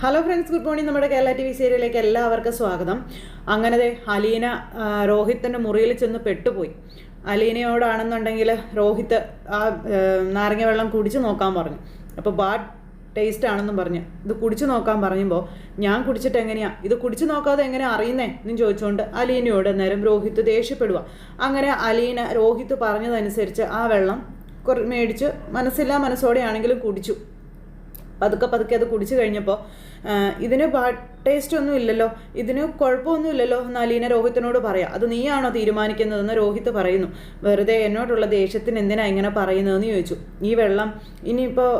Hello friends good morning നമ്മുടെ Kerala T V സീരിയലിലേക്ക് എല്ലാവർക്കും സ്വാഗതം. അങ്ങനെ ദേ അലീന രോഹിത്തിന്റെ മുറിയിൽ ചെന്ന് പെട്ടുപോയി. അലീനയോടാണെന്നുണ്ടെങ്കിൽ രോഹിത്ത് ആ നാരങ്ങ വെള്ളം കുടിച്ചു നോക്കാൻ പറഞ്ഞു. അപ്പോൾ ബാഡ് ടേസ്റ്റ് ആണെന്നും പറഞ്ഞു. ഇത് കുടിച്ചു നോക്കാൻ പറയുമ്പോൾ ഞാൻ കുടിച്ചിട്ട് എങ്ങനെയാ? ഇത് കുടിച്ചു നോക്കാതെ എങ്ങനെ അറിയുന്നേ? എന്നും ചോദിച്ചുകൊണ്ട് അലീനയോട് നേരം രോഹിത്ത് ദേഷ്യപ്പെടുക അങ്ങനെ അലീന രോഹിത്ത് പറഞ്ഞതനുസരിച്ച് ആ വെള്ളം മേടിച്ച് മനസ്സില്ലാ മനസ്സോടെയാണെങ്കിലും കുടിച്ചു. പതുക്കെ പതുക്കെ അത് കുടിച്ചു കഴിഞ്ഞപ്പോൾ ഇതിന് ടേസ്റ്റ് ഒന്നും ഇല്ലല്ലോ. ഇതിന് കുഴപ്പമൊന്നും ഇല്ലല്ലോ എന്ന് അലീന രോഹിത്തിനോട് പറയാം. അത് നീയാണോ തീരുമാനിക്കുന്നതെന്ന് രോഹിത്ത് പറയുന്നു. വെറുതെ എന്നോടുള്ള ദേഷ്യത്തിന് എന്തിനാ ഇങ്ങനെ പറയുന്നതെന്ന് ചോദിച്ചു. ഈ വെള്ളം ഇനിയിപ്പോൾ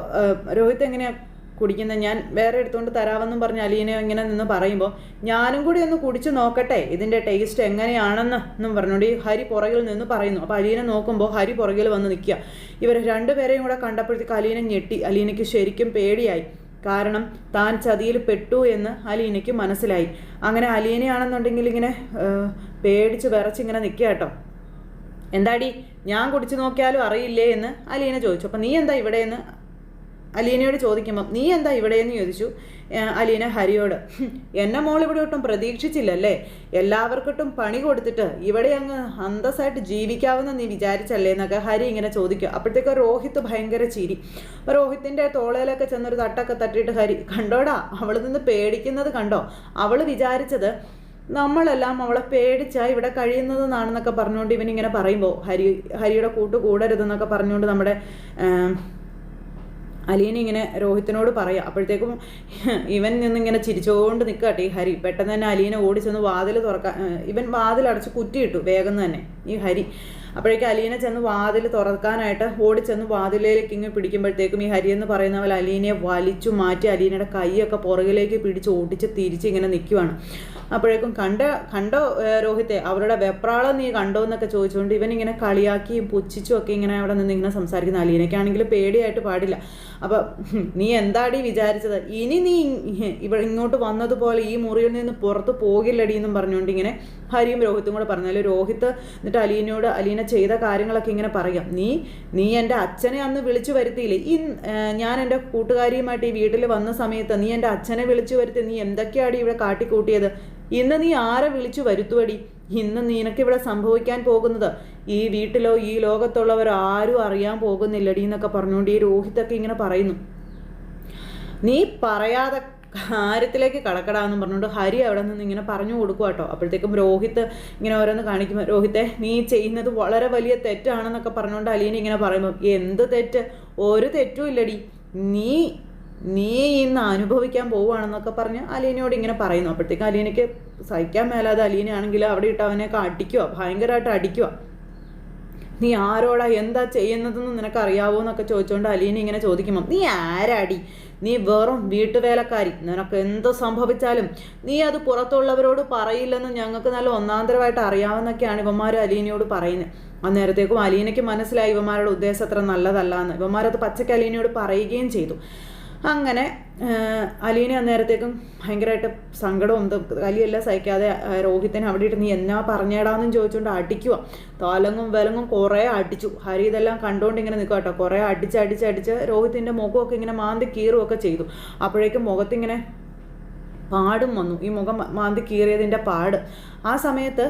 രോഹിത് എങ്ങനെയാ കുടിക്കുന്നത്. ഞാൻ വേറെ എടുത്തുകൊണ്ട് തരാമെന്നും പറഞ്ഞ് അലീനെ ഇങ്ങനെ നിന്ന് പറയുമ്പോൾ ഞാനും കൂടി ഒന്ന് കുടിച്ചു നോക്കട്ടെ ഇതിന്റെ ടേസ്റ്റ് എങ്ങനെയാണെന്ന് എന്നും പറഞ്ഞുകൊണ്ട് ഈ ഹരി പുറകിൽ നിന്ന് പറയുന്നു. അപ്പോൾ അലീനെ നോക്കുമ്പോൾ ഹരി പുറകിൽ വന്ന് നിൽക്കുക. ഇവർ രണ്ടുപേരെയും കൂടെ കണ്ടപ്പോഴത്തേക്ക് അലീനെ ഞെട്ടി. അലീനയ്ക്ക് ശരിക്കും പേടിയായി. കാരണം താൻ ചതിയിൽ പെട്ടു എന്ന് അലീനയ്ക്ക് മനസ്സിലായി. അങ്ങനെ അലീനയാണെന്നുണ്ടെങ്കിൽ ഇങ്ങനെ പേടിച്ച് വിറച്ചിങ്ങനെ നിൽക്കുക കേട്ടോ. എന്താടി ഞാൻ കുടിച്ചു നോക്കിയാലും അറിയില്ലേ എന്ന് അലീന ചോദിച്ചു. അപ്പം നീ എന്താ ഇവിടെ എന്ന് അലീനയോട് ചോദിക്കുമ്പോൾ നീ എന്താ ഇവിടെയെന്ന് ചോദിച്ചു? അലീന ഹരിയോട് "ഹും, എന്നെ മോൾ ഇവിടെ ഒട്ടും പ്രതീക്ഷിച്ചില്ലല്ലേ? എല്ലാവർക്കൊട്ടും പണി കൊടുത്തിട്ട് ഇവിടെ അങ്ങ് അന്തസ്സായിട്ട് ജീവിക്കാവുന്ന നീ വിചാരിച്ചല്ലേ? എന്നൊക്കെ ഹരി ഇങ്ങനെ ചോദിക്കും. അപ്പോഴത്തേക്ക് രോഹിത്ത് ഭയങ്കര ചിരി. രോഹിത്തിന്റെ തോളയിലൊക്കെ ചെന്നൊരു തട്ടൊക്കെ തട്ടിയിട്ട് ഹരി കണ്ടോടാ അവൾ നിന്ന് പേടിക്കുന്നത് കണ്ടോ? അവൾ വിചാരിച്ചത് നമ്മളെല്ലാം അവളെ പേടിച്ചാ ഇവിടെ കഴിയുന്നതെന്നാണെന്നൊക്കെ പറഞ്ഞുകൊണ്ട് ഇവനിങ്ങനെ പറയുമ്പോൾ ഹരി ഹരിയുടെ കൂട്ട് കൂടരുതെന്നൊക്കെ പറഞ്ഞുകൊണ്ട് നമ്മുടെ അലീന ഇങ്ങനെ രോഹിത്തിനോട് പറയാം. അപ്പോഴത്തേക്കും ഇവൻ നിന്നിങ്ങനെ ചിരിച്ചുകൊണ്ട് നിൽക്കട്ടെ ഈ ഹരി. പെട്ടെന്ന് തന്നെ അലീന ചെന്ന് വാതിൽ തുറക്കാൻ ഇവൻ വാതിൽ അടച്ച് കുറ്റിയിട്ടു വേഗം തന്നെ ഈ ഹരി. അപ്പോഴേക്കും അലീന ചെന്ന് വാതിൽ തുറക്കാനായിട്ട് ഓടിച്ചെന്ന് വാതിലേക്ക് ഇങ്ങനെ പിടിക്കുമ്പോഴത്തേക്കും ഈ ഹരി എന്ന് പറയുന്ന പോലെ അലീനയെ വലിച്ചു മാറ്റി അലീനയുടെ കൈയൊക്കെ പുറകിലേക്ക് പിടിച്ച് ഓടിച്ച് തിരിച്ച് ഇങ്ങനെ നിൽക്കുവാണ് അപ്പോഴേക്കും കണ്ട കണ്ടോ രോഹിത്തെ അവരുടെ വെപ്രാളം നീ കണ്ടോ എന്നൊക്കെ ചോദിച്ചുകൊണ്ട് ഇവൻ ഇങ്ങനെ കളിയാക്കിയും പുച്ഛിച്ചും ഒക്കെ ഇങ്ങനെ അവിടെ നിന്ന് ഇങ്ങനെ സംസാരിക്കുന്ന അലീനയ്ക്കാണെങ്കിൽ പേടിയായിട്ട് പാടില്ല. അപ്പം നീ എന്താടി വിചാരിച്ചത്? ഇനി നീ ഇവിടെ ഇങ്ങോട്ട് വന്നതുപോലെ ഈ മുറിയിൽ നിന്ന് പുറത്ത് പോകില്ലടി എന്നും പറഞ്ഞുകൊണ്ട് ഇങ്ങനെ ഹരിയും രോഹിത്തും കൂടെ പറഞ്ഞാൽ രോഹിത്ത് എന്നിട്ട് അലീനയോട് അലീന ചെയ്ത കാര്യങ്ങളൊക്കെ ഇങ്ങനെ പറയാം. നീ നീ എന്റെ അച്ഛനെ അന്ന് വിളിച്ചു വരുത്തിയില്ലേ? ഈ ഞാൻ എന്റെ കൂട്ടുകാരിയുമായിട്ട് ഈ വീട്ടിൽ വന്ന സമയത്ത് നീ എന്റെ അച്ഛനെ വിളിച്ചു വരുത്തി നീ എന്തൊക്കെയാണ് ഇവിടെ കാട്ടിക്കൂട്ടിയത്? ഇന്ന് നീ ആരെ വിളിച്ചു വരുത്തുവടി? ഇന്ന് നിനക്കിവിടെ സംഭവിക്കാൻ പോകുന്നത് ഈ വീട്ടിലോ ഈ ലോകത്തുള്ളവർ ആരും അറിയാൻ പോകുന്നില്ലടി എന്നൊക്കെ പറഞ്ഞുകൊണ്ട് ഈ രോഹിതൊക്കെ ഇങ്ങനെ പറയുന്നു. നീ പറയാതെ കാര്യത്തിലേക്ക് കടക്കടാന്നും പറഞ്ഞുകൊണ്ട് ഹരി അവിടെ നിന്ന് ഇങ്ങനെ പറഞ്ഞു കൊടുക്കുക കേട്ടോ. അപ്പോഴത്തേക്കും രോഹിത്ത് ഇങ്ങനെ ഓരോന്ന് കാണിക്കുമ്പോൾ രോഹിത്തെ നീ ചെയ്യുന്നത് വളരെ വലിയ തെറ്റാണെന്നൊക്കെ പറഞ്ഞുകൊണ്ട് അലീന ഇങ്ങനെ പറയുമ്പോൾ എന്ത് തെറ്റ്? ഒരു തെറ്റും ഇല്ലടി നീ നീ ഇന്ന് അനുഭവിക്കാൻ പോവുകയാണെന്നൊക്കെ പറഞ്ഞ് അലീനയോട് ഇങ്ങനെ പറയുന്നു. അപ്പോഴത്തേക്കും അലീനയ്ക്ക് സഹിക്കാൻ മേലാതെ അലീനയാണെങ്കിൽ അവിടെ ഇട്ട് അവനെയൊക്കെ അടിക്കുക ഭയങ്കരമായിട്ട് അടിക്കുക നീ ആരോടാ എന്താ ചെയ്യുന്നതെന്ന് നിനക്ക് അറിയാവോ എന്നൊക്കെ ചോദിച്ചുകൊണ്ട് അലീന ഇങ്ങനെ ചോദിക്കുമ്പം നീ ആരാടി? നീ വെറും വീട്ടുവേലക്കാരി. നിനക്ക് എന്ത് സംഭവിച്ചാലും നീ അത് പുറത്തുള്ളവരോട് പറയില്ലെന്ന് ഞങ്ങൾക്ക് നല്ല ഒന്നാന്തരമായിട്ട് അറിയാവുന്നൊക്കെയാണ് ഇവന്മാർ അലീനയോട് പറയുന്നത് അന്നേരത്തേക്കും അലീനയ്ക്ക് മനസ്സിലായി ഇവന്മാരുടെ ഉദ്ദേശം അത്ര നല്ലതല്ല എന്ന് ഇവന്മാരത് പച്ചക്ക് അലീനയോട് പറയുകയും ചെയ്തു. അങ്ങനെ അലീനെ അന്നേരത്തേക്കും ഭയങ്കരമായിട്ട് സങ്കടവും ഇത് കലിയെല്ലാം സഹിക്കാതെ രോഹിതനെ അവിടെ ഇട്ട് നീ എന്നാ പറഞ്ഞേടാന്നും ചോദിച്ചുകൊണ്ട് അടിക്കുക താലങ്ങും വിലങ്ങും കുറേ അടിച്ചു. ഹരി ഇതെല്ലാം കണ്ടുകൊണ്ട് ഇങ്ങനെ നിൽക്കുക കേട്ടോ കുറേ അടിച്ച് അടിച്ച് അടിച്ച് രോഹിത്തിന്റെ മുഖമൊക്കെ ഇങ്ങനെ മാന്തി കീറുമൊക്കെ ചെയ്തു. അപ്പോഴേക്കും മുഖത്തിങ്ങനെ പാടും വന്നു. ഈ മുഖം മാന്തി കീറിയതിന്റെ പാട്. ആ സമയത്ത്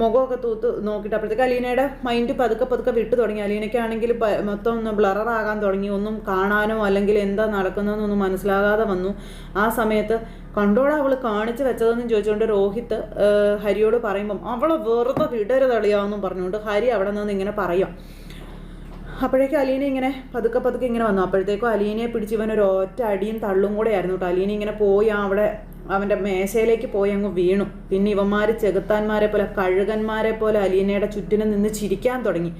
മുഖമൊക്കെ തൂത്ത് നോക്കിയിട്ട് അപ്പോഴത്തേക്ക് അലീനയുടെ മൈൻഡ് പതുക്കെ പതുക്കെ വിട്ടു തുടങ്ങി. അലീനയ്ക്കാണെങ്കിൽ മൊത്തം ഒന്ന് ബ്ലറാകാൻ തുടങ്ങി. ഒന്നും കാണാനോ അല്ലെങ്കിൽ എന്താ നടക്കുന്നതെന്നൊന്നും മനസ്സിലാകാതെ വന്നു. ആ സമയത്ത് കണ്ടോടെ അവൾ കാണിച്ചു വെച്ചതെന്ന് ചോദിച്ചുകൊണ്ട് രോഹിത്ത് ഹരിയോട് പറയുമ്പം അവളെ വെറുതെ വിടരുതളിയാവെന്നും പറഞ്ഞുകൊണ്ട് ഹരി അവിടെ നിന്ന് ഇങ്ങനെ പറയാം. അപ്പോഴേക്കും അലീന ഇങ്ങനെ പതുക്കെ പതുക്കെ ഇങ്ങനെ വന്നു. അപ്പോഴത്തേക്കും അലീനയെ പിടിച്ച് ഇവൻ ഒരു ഒറ്റ അടിയും തള്ളും കൂടെ ആയിരുന്നു കേട്ടോ. അലീന ഇങ്ങനെ പോയി അവിടെ അവന്റെ മേശയിലേക്ക് പോയി അങ്ങ് വീണു. പിന്നെ ഇവന്മാർ ചെകുത്താന്മാരെ പോലെ കഴുകന്മാരെ പോലെ അലീനയുടെ ചുറ്റിനെ നിന്ന് ചിരിക്കാൻ തുടങ്ങി.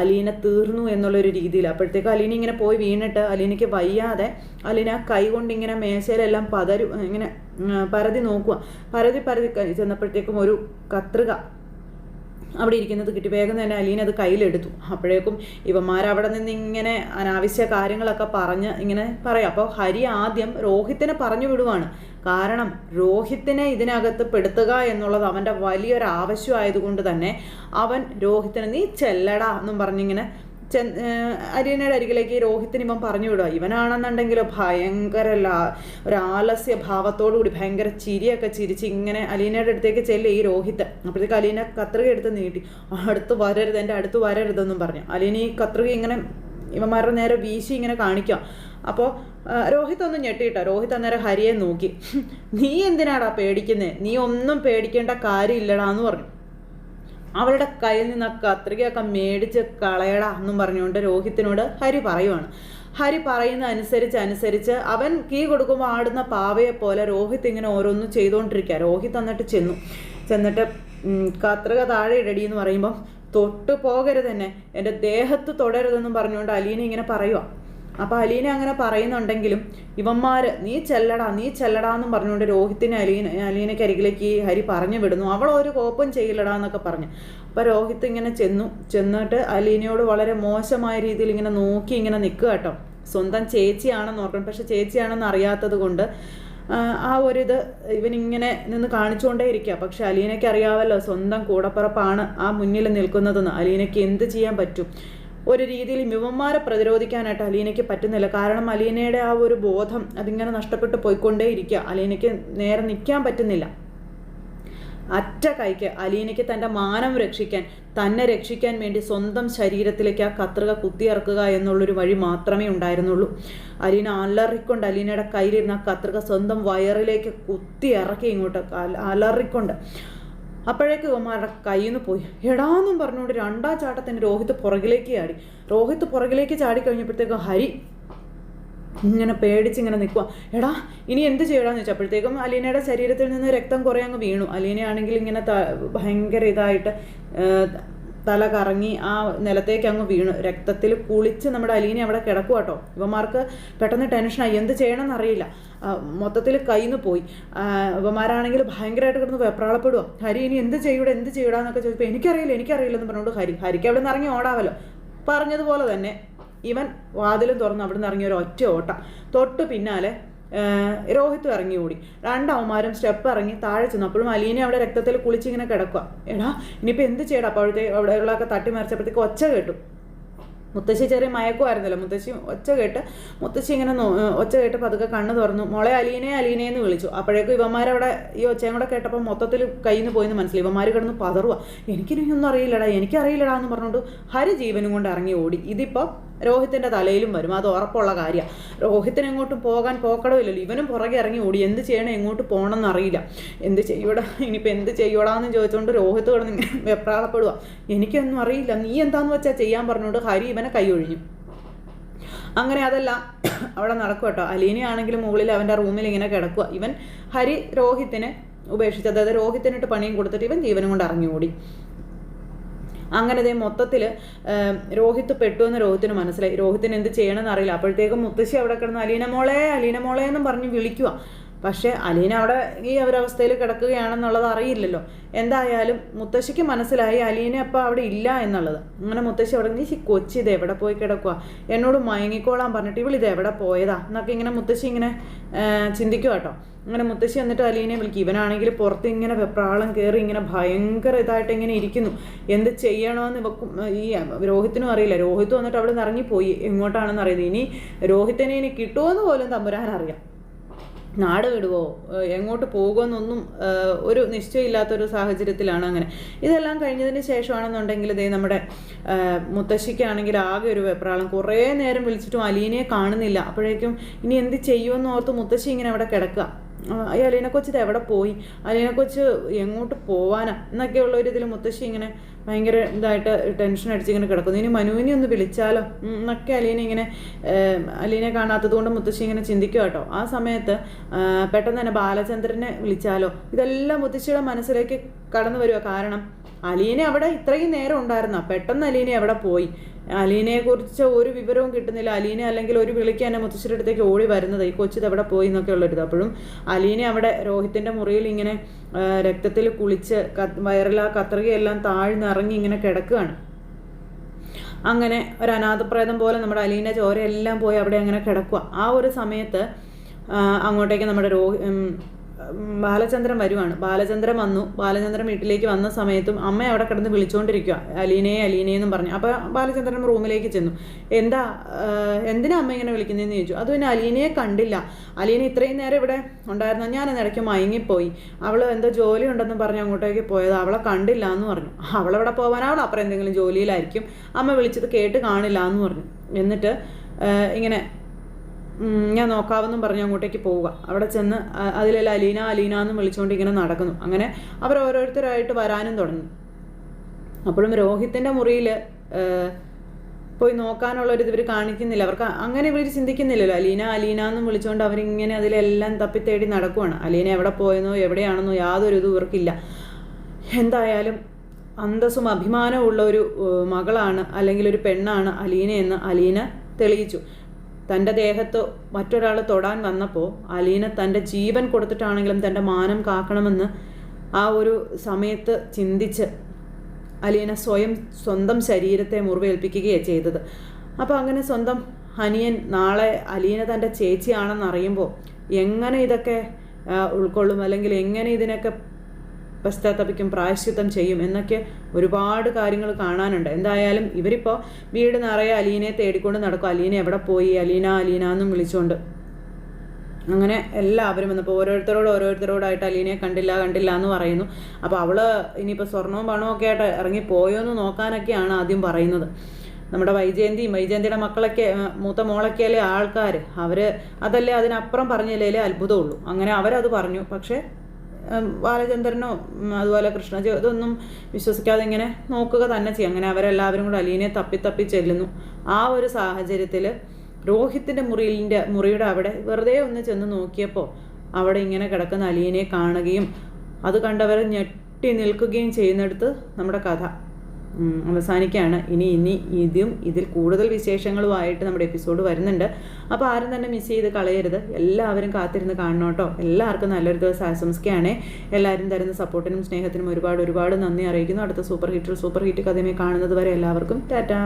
അലീന തീർന്നു എന്നുള്ളൊരു രീതിയിൽ അപ്പോഴത്തേക്കും അലീന ഇങ്ങനെ പോയി വീണിട്ട് അലീനയ്ക്ക് വയ്യാതെ അലീന കൈ കൊണ്ട് ഇങ്ങനെ മേശയിലെല്ലാം പതരു ഇങ്ങനെ പരതി നോക്കുക. പരതി പരതി ചെന്നപ്പോഴത്തേക്കും ഒരു കത്രിക അവിടെ ഇരിക്കുന്നത് കിട്ടി. വേഗം തന്നെ അലീന അത് കയ്യിലെടുത്തു. അപ്പോഴേക്കും ഇവന്മാരവിടെ നിന്ന് ഇങ്ങനെ അനാവശ്യ കാര്യങ്ങളൊക്കെ പറഞ്ഞ് ഇങ്ങനെ പറയാം. അപ്പോൾ ഹരി ആദ്യം രോഹിത്തിനെ പറഞ്ഞു വിടുവാണ്. കാരണം രോഹിത്തിനെ ഇതിനകത്ത് പെടുത്തുക എന്നുള്ളത് അവന്റെ വലിയൊരു ആവശ്യമായതുകൊണ്ട് തന്നെ അവൻ രോഹിത്തിനെ നീ ചെല്ലടാ എന്നും പറഞ്ഞിങ്ങനെ ചെ അരിയനയുടെ അരികിലേക്ക് രോഹിത്തിന് ഇവൻ പറഞ്ഞു വിടുക. ഇവനാണെന്നുണ്ടെങ്കിലോ ഭയങ്കര ഒരു ആലസ്യ ഭാവത്തോടു കൂടി ഭയങ്കര ചിരിയൊക്കെ ചിരിച്ച് ഇങ്ങനെ അലീനയുടെ അടുത്തേക്ക് ചെല്ലും ഈ രോഹിത്ത്. അപ്പോഴത്തേക്ക് അലീന കത്രിക എടുത്ത് നീട്ടി. അടുത്ത് വരരുത് എന്റെ അടുത്ത് വരരുതെന്നും പറഞ്ഞു. അലീന ഈ കത്രിക ഇങ്ങനെ ഇവന്മാരുടെ നേരെ വീശി ഇങ്ങനെ കാണിക്കാം അപ്പോൾ രോഹിത് ഒന്ന് ഞെട്ടിയിട്ടോ? രോഹിത് അന്നേരം ഹരിയെ നോക്കി. നീ എന്തിനാടാ പേടിക്കുന്നേ? നീ ഒന്നും പേടിക്കേണ്ട കാര്യമില്ലടാ എന്ന് പറഞ്ഞു. അവളുടെ കയ്യിൽ നിന്ന് ആ കത്രികയൊക്കെ മേടിച്ച് കളയടാ എന്നും പറഞ്ഞുകൊണ്ട് രോഹിത്തിനോട് ഹരി പറയുവാണ്. ഹരി പറയുന്ന അനുസരിച്ച് അനുസരിച്ച് അവൻ കീ കൊടുക്കുമ്പോൾ ആടുന്ന പാവയെ പോലെ രോഹിത് ഇങ്ങനെ ഓരോന്നും ചെയ്തുകൊണ്ടിരിക്കുക രോഹിത് എന്നിട്ട് ചെന്നു. ചെന്നിട്ട് കത്രിക താഴെ ഇടടി എന്ന് പറയുമ്പം തൊട്ട് പോകരുതെന്നെ എന്റെ ദേഹത്ത് തൊടരുതെന്നും പറഞ്ഞുകൊണ്ട് അലീന ഇങ്ങനെ പറയുക അപ്പോൾ അലീന അങ്ങനെ പറയുന്നുണ്ടെങ്കിലും ഇവന്മാര് നീ ചെല്ലടാ നീ ചെല്ലടാ എന്നും പറഞ്ഞുകൊണ്ട് രോഹിത്തിനെ അലീന അലീനയ്ക്ക് അരികിലേക്ക് ഹരി പറഞ്ഞു വിടുന്നു. അവൾ ഒരു കോപ്പം ചെയ്യില്ലടാ എന്നൊക്കെ പറഞ്ഞു. അപ്പോൾ രോഹിത്ത് ഇങ്ങനെ ചെന്നു ചെന്നിട്ട് അലീനയോട് വളരെ മോശമായ രീതിയിൽ ഇങ്ങനെ നോക്കി ഇങ്ങനെ നിൽക്കുക കേട്ടോ. സ്വന്തം ചേച്ചിയാണെന്ന് ഓർക്കണം. പക്ഷെ ചേച്ചിയാണെന്ന് അറിയാത്തത് കൊണ്ട് ആ ഒരു ഇത് ഇവനിങ്ങനെ നിന്ന് കാണിച്ചുകൊണ്ടേ ഇരിക്കുക. പക്ഷെ അലീനയ്ക്ക് അറിയാമല്ലോ സ്വന്തം കൂടപ്പുറപ്പാണ് ആ മുന്നിൽ നിൽക്കുന്നതെന്ന്. അലീനയ്ക്ക് എന്ത് ചെയ്യാൻ പറ്റും? ഒരു രീതിയിൽ യുവന്മാരെ പ്രതിരോധിക്കാനായിട്ട് അലീനയ്ക്ക് പറ്റുന്നില്ല. കാരണം അലീനയുടെ ആ ഒരു ബോധം അതിങ്ങനെ നഷ്ടപ്പെട്ടു പോയിക്കൊണ്ടേ ഇരിക്കുക. അലീനയ്ക്ക് നേരെ നിൽക്കാൻ പറ്റുന്നില്ല. അറ്റ കൈക്ക് അലീനയ്ക്ക് തന്റെ മാനം രക്ഷിക്കാൻ തന്നെ രക്ഷിക്കാൻ വേണ്ടി സ്വന്തം ശരീരത്തിലേക്ക് ആ കത്രിക കുത്തിയിറക്കുക എന്നുള്ളൊരു വഴി മാത്രമേ ഉണ്ടായിരുന്നുള്ളൂ. അലീന അലറിക്കൊണ്ട് അലീനയുടെ കയ്യിലിരുന്ന ആ കത്രിക സ്വന്തം വയറിലേക്ക് കുത്തിയിറക്കി ഇങ്ങോട്ട് അലറിക്കൊണ്ട് അപ്പോഴേക്ക് ഇവന്മാരുടെ കയ്യിൽ നിന്ന് പോയി എടാന്നും പറഞ്ഞുകൊണ്ട് രണ്ടാം ചാട്ടത്തിന് രോഹിത് പുറകിലേക്ക് ചാടി. രോഹിത് പുറകിലേക്ക് ചാടി കഴിഞ്ഞപ്പോഴത്തേക്കും ഹരി ഇങ്ങനെ പേടിച്ച് ഇങ്ങനെ നിൽക്കുക എടാ ഇനി എന്ത് ചെയ്യടാന്ന് വെച്ചാൽ അപ്പോഴത്തേക്കും അലീനയുടെ ശരീരത്തിൽ നിന്ന് രക്തം കുറേ അങ്ങ് വീണു. അലീനയാണെങ്കിൽ ഇങ്ങനെ ഭയങ്കര ഇതായിട്ട് തല കറങ്ങി ആ നിലത്തേക്ക് അങ്ങ് വീണു. രക്തത്തിൽ കുളിച്ച് നമ്മുടെ അലീനെ അവിടെ കിടക്കുക കേട്ടോ ഇവന്മാർക്ക് പെട്ടെന്ന് ടെൻഷനായി. എന്ത് ചെയ്യണമെന്ന് അറിയില്ല. മൊത്തത്തിൽ കയ്യിൽ പോയി. ഇവന്മാരാണെങ്കിൽ ഭയങ്കരമായിട്ട് കിടന്ന് വെപ്രാളപ്പെടുക ഹരി ഇനി എന്ത് ചെയ്യൂടെ? എന്ത് ചെയ്യൂടാന്നൊക്കെ ചോദിച്ചപ്പോൾ എനിക്കറിയില്ല എനിക്കറിയില്ലെന്ന് പറഞ്ഞുകൊണ്ട് ഹരി ഹരിക്ക് അവിടെ നിന്ന് ഇറങ്ങി ഓടാവല്ലോ. പറഞ്ഞതുപോലെ തന്നെ ഇവൻ വാതിലും തുറന്ന് അവിടെ നിന്ന് ഇറങ്ങിയ ഒരു ഒറ്റ ഓട്ടം. തൊട്ട് പിന്നാലെ രോഹിത്തും ഇറങ്ങി ഓടി രണ്ടവന്മാരും സ്റ്റെപ്പ് ഇറങ്ങി താഴെ ചെന്നു. അപ്പോഴും അലീനെ അവിടെ രക്തത്തിൽ കുളിച്ചിങ്ങനെ കിടക്കുക എടാ ഇനിയിപ്പോൾ എന്ത് ചെയ്യടാ? അപ്പോഴത്തെ അവിടെയുള്ളതൊക്കെ തട്ടി മറിച്ചപ്പോഴത്തേക്ക് ഒച്ച കേട്ടു. മുത്തശ്ശി ചെറിയ മയക്കുമായിരുന്നല്ലോ മുത്തശ്ശി ഒച്ച കേട്ട് മുത്തശ്ശി ഇങ്ങനെ ഒച്ച കേട്ട് പതുക്കെ കണ്ണ് തുറന്നു. മോളെ അലീനെ അലീനെ എന്ന് വിളിച്ചു. അപ്പോഴേക്കും ഇവന്മാരവിടെ ഈ ഒച്ചയും കൂടെ കേട്ടപ്പോൾ മൊത്തത്തിൽ കയ്യിൽ നിന്ന് പോയിന്ന് മനസ്സിലായി. ഇവന്മാർ കിടന്ന് പതറുക എനിക്കിനൊന്നും അറിയില്ലടാ. എനിക്കറിയില്ലടാ എന്ന് പറഞ്ഞുകൊണ്ട് ഹരി ജീവനും കൊണ്ട് ഇറങ്ങി ഓടി. ഇതിപ്പോൾ രോഹിത്തിന്റെ തലയിലും വരും. അത് ഉറപ്പുള്ള കാര്യമാണ് രോഹിത്തിന് എങ്ങോട്ടും പോകാൻ പോക്കടമില്ലല്ലോ ഇവനും പുറകെ ഇറങ്ങി ഓടി. എന്ത് ചെയ്യണം? എങ്ങോട്ട് പോകണമെന്ന് അറിയില്ല. എന്ത് ചെയ്യൂടാ? ഇനിയിപ്പോൾ എന്ത് ചെയ്യൂടാന്ന് ചോദിച്ചുകൊണ്ട് രോഹിത്ത് കിടന്ന് ഇങ്ങനെ വെപ്രാളപ്പെടുക എനിക്കൊന്നും അറിയില്ല. നീ എന്താന്ന് വെച്ചാൽ ചെയ്യാൻ പറഞ്ഞുകൊണ്ട് ഹരി ഇവനെ കൈയൊഴിഞ്ഞു അങ്ങനെ അതല്ല അവിടെ നടക്കും കേട്ടോ അലീനയാണെങ്കിലും മുകളിൽ അവന്റെ റൂമിൽ ഇങ്ങനെ കിടക്കുക ഇവൻ ഹരി രോഹിത്തിനെ ഉപേക്ഷിച്ച് അതായത് രോഹിത്തിനിട്ട് പണിയും കൊടുത്തിട്ട് ഇവൻ ജീവനും കൊണ്ട് ഇറങ്ങി ഓടി. അങ്ങനെ അതേ മൊത്തത്തിൽ രോഹിത്ത് പെട്ടു എന്ന് രോഹിത്തിന് മനസ്സിലായി. രോഹിത്തിന് എന്ത് ചെയ്യണമെന്ന് അറിയില്ല. അപ്പോഴത്തേക്കും മുത്തശ്ശി അവിടെ കിടന്ന് അലീന മോളെ അലീന മോളെ എന്നും പറഞ്ഞ് വിളിക്കുക പക്ഷേ അലീന അവിടെ ഈ ഒരവസ്ഥയിൽ കിടക്കുകയാണെന്നുള്ളത് അറിയില്ലല്ലോ. എന്തായാലും മുത്തശ്ശിക്ക് മനസ്സിലായി അലീന അപ്പം അവിടെ ഇല്ല എന്നുള്ളത്. അങ്ങനെ മുത്തശ്ശി അവിടെ നീ കൊച്ചി ഇത് എവിടെ പോയി കിടക്കുക എന്നോട് മയങ്ങിക്കോളാൻ പറഞ്ഞിട്ട് ഇവളിത് എവിടെ പോയതാ? എന്നൊക്കെ ഇങ്ങനെ മുത്തശ്ശി ഇങ്ങനെ ചിന്തിക്കുക കേട്ടോ. അങ്ങനെ മുത്തശ്ശി വന്നിട്ട് അലീനെ വിളിക്കും. ഇവനാണെങ്കിൽ പുറത്ത് ഇങ്ങനെ വെപ്രാളം കയറി ഇങ്ങനെ ഭയങ്കര ഇതായിട്ട് ഇങ്ങനെ ഇരിക്കുന്നു. എന്ത് ചെയ്യണമെന്ന് ഇവക്കും ഈ രോഹിത്തിനും അറിയില്ല. രോഹിത്ത് വന്നിട്ട് അവിടെ നിന്ന് ഇറങ്ങിപ്പോയി. എങ്ങോട്ടാണെന്ന് അറിയുന്നത് ഇനി രോഹിത്തിനെ ഇനി കിട്ടുമെന്ന് പോലും തമ്പുരാൻ അറിയാം. നാട് വിടുവോ? എങ്ങോട്ട് പോകുമെന്നൊന്നും ഒരു നിശ്ചയമില്ലാത്തൊരു സാഹചര്യത്തിലാണ് അങ്ങനെ. ഇതെല്ലാം കഴിഞ്ഞതിന് ശേഷമാണെന്നുണ്ടെങ്കിൽ ഇതേ നമ്മുടെ മുത്തശ്ശിക്കാണെങ്കിൽ ആകെ ഒരു വെപ്രാളം. കുറേ നേരം വിളിച്ചിട്ടും അലീനയെ കാണുന്നില്ല. അപ്പോഴേക്കും ഇനി എന്ത് ചെയ്യുമെന്ന് ഓർത്ത് മുത്തശ്ശി ഇങ്ങനെ അവിടെ കിടക്കുക. ഈ അലീന കൊച്ചിത് എവിടെ പോയി? അലീന കൊച്ച് എങ്ങോട്ട് പോവാനാ? എന്നൊക്കെയുള്ള ഒരു ഇതിൽ മുത്തശ്ശി ഇങ്ങനെ ഭയങ്കര ഇതായിട്ട് ടെൻഷൻ അടിച്ച് ഇങ്ങനെ കിടക്കുന്നു. ഇനി മനുവിനെ ഒന്ന് വിളിച്ചാലോ? എന്നൊക്കെ അലീന ഇങ്ങനെ അലീനെ കാണാത്തത് കൊണ്ട് മുത്തശ്ശി ഇങ്ങനെ ചിന്തിക്കുക കേട്ടോ. ആ സമയത്ത് പെട്ടെന്ന് തന്നെ ബാലചന്ദ്രനെ വിളിച്ചാലോ? ഇതെല്ലാം മുത്തശ്ശിയുടെ മനസ്സിലേക്ക് കടന്നു വരിക കാരണം അലീന അവിടെ ഇത്രയും നേരം ഉണ്ടായിരുന്ന? പെട്ടെന്ന് അലീന അവിടെ പോയി. അലീനയെക്കുറിച്ച് ഒരു വിവരവും കിട്ടുന്നില്ല. അലീന അല്ലെങ്കിൽ ഒരു വിളിക്ക് തന്നെ മുത്തശ്ശിയുടെ അടുത്തേക്ക് ഓടി വരുന്നത്. ഈ കൊച്ചിത് അവിടെ പോയി എന്നൊക്കെ ഉള്ളൊരിത് അപ്പോഴും അലീന അവിടെ രോഹിത്തിന്റെ മുറിയിൽ ഇങ്ങനെ രക്തത്തിൽ കുളിച്ച് വയറില കത്രികയെല്ലാം താഴ്ന്നിറങ്ങി ഇങ്ങനെ കിടക്കുകയാണ്. അങ്ങനെ ഒരു അനാഥപ്രേതം പോലെ നമ്മുടെ അലീന ചോരയെല്ലാം പോയി അവിടെ അങ്ങനെ കിടക്കുക. ആ ഒരു സമയത്ത് അങ്ങോട്ടേക്ക് നമ്മുടെ രോ ഉം, ബാലചന്ദ്രൻ വരുവാണ്. ബാലചന്ദ്രൻ വന്നു. ബാലചന്ദ്രൻ വീട്ടിലേക്ക് വന്ന സമയത്തും അമ്മ അവിടെ കിടന്ന് വിളിച്ചുകൊണ്ടിരിക്കുക അലീനയെ അലീനയെ എന്നും പറഞ്ഞു. അപ്പോൾ ബാലചന്ദ്രൻ റൂമിലേക്ക് ചെന്നു. എന്താ എന്തിനാ അമ്മ ഇങ്ങനെ വിളിക്കുന്നതെന്ന് ചോദിച്ചു. അത് പിന്നെ അലീനയെ കണ്ടില്ല. അലീന ഇത്രയും നേരം ഇവിടെ ഉണ്ടായിരുന്നു? ഞാൻ ഇടയ്ക്ക് മയങ്ങിപ്പോയി. അവൾ എന്തോ ജോലി ഉണ്ടെന്ന് പറഞ്ഞ് അങ്ങോട്ടേക്ക് പോയത്. അവളെ കണ്ടില്ല എന്ന് പറഞ്ഞു. അവളവിടെ പോകാൻ അവൾ അപ്പുറം എന്തെങ്കിലും ജോലിയിലായിരിക്കും. അമ്മ വിളിച്ചത് കേട്ട് കാണില്ല എന്ന് പറഞ്ഞു. എന്നിട്ട് ഇങ്ങനെ ഞാൻ നോക്കാവെന്നും പറഞ്ഞ് അങ്ങോട്ടേക്ക് പോവുക. അവിടെ ചെന്ന് അതിലെല്ലാം അലീന അലീന എന്നും വിളിച്ചുകൊണ്ട് ഇങ്ങനെ നടക്കുന്നു. അങ്ങനെ അവർ ഓരോരുത്തരായിട്ട് വരാനും തുടങ്ങി. അപ്പോഴും രോഹിത്തിന്റെ മുറിയിൽ പോയി നോക്കാനുള്ളൊരു ഇത് ഇവർ കാണിക്കുന്നില്ല. അവർക്ക് അങ്ങനെ ഇവർ ചിന്തിക്കുന്നില്ലല്ലോ. അലീന അലീന എന്നും വിളിച്ചുകൊണ്ട് അവരിങ്ങനെ അതിലെല്ലാം തപ്പിത്തേടി നടക്കുവാണ്. അലീന എവിടെ പോയെന്നോ എവിടെയാണെന്നോ യാതൊരു ഇതും ഇവർക്കില്ല. എന്തായാലും അന്തസ്സും അഭിമാനവും ഉള്ള ഒരു മകളാണ് അല്ലെങ്കിൽ ഒരു പെണ്ണാണ് അലീന അലീന തെളിയിച്ചു. തന്റെ ദേഹത്ത് മറ്റൊരാൾ തൊടാൻ വന്നപ്പോൾ അലീന തന്റെ ജീവൻ കൊടുത്തിട്ടാണെങ്കിലും തന്റെ മാനം കാക്കണമെന്ന് ആ ഒരു സമയത്ത് ചിന്തിച്ച് അലീന സ്വയം സ്വന്തം ശരീരത്തെ മുറിവേൽപ്പിക്കുകയാണ് ചെയ്തത്. അപ്പോൾ അങ്ങനെ സ്വന്തം ഹനിയൻ നാളെ അലീന തന്റെ ചേച്ചിയാണെന്ന് അറിയുമ്പോൾ എങ്ങനെ ഇതൊക്കെ ഉൾക്കൊള്ളും? അല്ലെങ്കിൽ എങ്ങനെ ഇതിനൊക്കെ പശ്ചാത്തപിക്കും പ്രായശ്ചിത്തം ചെയ്യും എന്നൊക്കെ ഒരുപാട് കാര്യങ്ങൾ കാണാനുണ്ട്. എന്തായാലും ഇവരിപ്പോൾ വീട് നിറയെ അലീനയെ തേടിക്കൊണ്ട് നടക്കും. അലീന എവിടെ പോയി? അലീന അലീന എന്നും വിളിച്ചുകൊണ്ട് അങ്ങനെ എല്ലാവരും വന്നപ്പോൾ ഓരോരുത്തരോട് ഓരോരുത്തരോടായിട്ട് അലീനയെ കണ്ടില്ല കണ്ടില്ല എന്ന് പറയുന്നു. അപ്പോൾ അവൾ ഇനിയിപ്പോൾ സ്വർണവും പണവും ഒക്കെ ആയിട്ട് ഇറങ്ങി പോയോ എന്ന് നോക്കാനൊക്കെയാണ് ആദ്യം പറയുന്നത്. നമ്മുടെ വൈജയന്തിയും വൈജയന്തിയുടെ മക്കളൊക്കെ മൂത്ത മോളൊക്കെയല്ലേ ആൾക്കാർ അവർ അതല്ലേ അതിനപ്പുറം പറഞ്ഞില്ലേ അത്ഭുതമുള്ളൂ. അങ്ങനെ അവരത് പറഞ്ഞു. പക്ഷേ ബാലചന്ദ്രനോ അതുപോലെ കൃഷ്ണ ഇതൊന്നും വിശ്വസിക്കാതെ ഇങ്ങനെ നോക്കുക തന്നെ ചെയ്യും. അങ്ങനെ അവരെല്ലാവരും കൂടെ അലീനെ തപ്പി തപ്പി ചെല്ലുന്നു. ആ ഒരു സാഹചര്യത്തിൽ രോഹിത്തിന്റെ മുറിയിലിന്റെ മുറിയുടെ അവിടെ വെറുതെ ഒന്ന് ചെന്ന് നോക്കിയപ്പോൾ അവിടെ ഇങ്ങനെ കിടക്കുന്ന അലീനെ കാണുകയും അത് കണ്ടവർ ഞെട്ടി നിൽക്കുകയും ചെയ്യുന്നിടത്ത് നമ്മുടെ കഥ. അവസാനിക്കുകയാണ്. ഇനി ഇനി ഇതും ഇതിൽ കൂടുതൽ വിശേഷങ്ങളുമായിട്ട് നമ്മുടെ എപ്പിസോഡ് വരുന്നുണ്ട്. അപ്പോൾ ആരും തന്നെ മിസ് ചെയ്ത് കളയരുത്. എല്ലാവരും കാത്തിരുന്ന് കാണണം കേട്ടോ. എല്ലാവർക്കും നല്ലൊരു ദിവസം ആശംസിക്കുകയാണ്. എല്ലാവരും തരുന്ന സപ്പോർട്ടിനും സ്നേഹത്തിനും ഒരുപാട് ഒരുപാട് നന്ദി അറിയിക്കുന്നു. അടുത്ത സൂപ്പർ ഹിറ്റിൽ സൂപ്പർ ഹിറ്റ് കഥയുമായി കാണുന്നത് വരെ എല്ലാവർക്കും ടാറ്റാ.